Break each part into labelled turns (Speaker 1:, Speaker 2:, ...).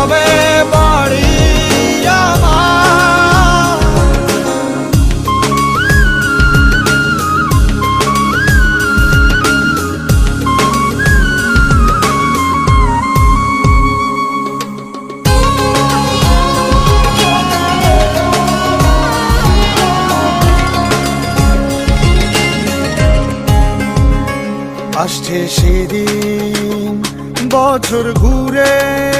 Speaker 1: যাবে বাড়ি আসছে সেদিন বছর ঘুরে।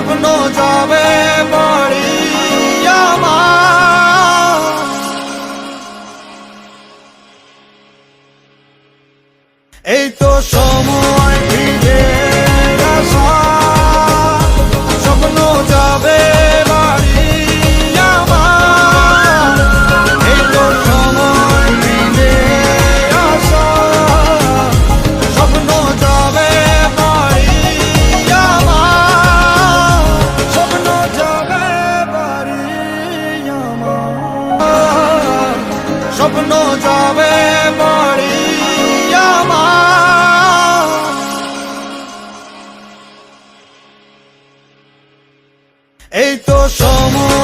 Speaker 1: স্বপ্ন যাবে বাড়ি আমার এই তো স্বপ্ন যাবে বাড়ি এই তো সময়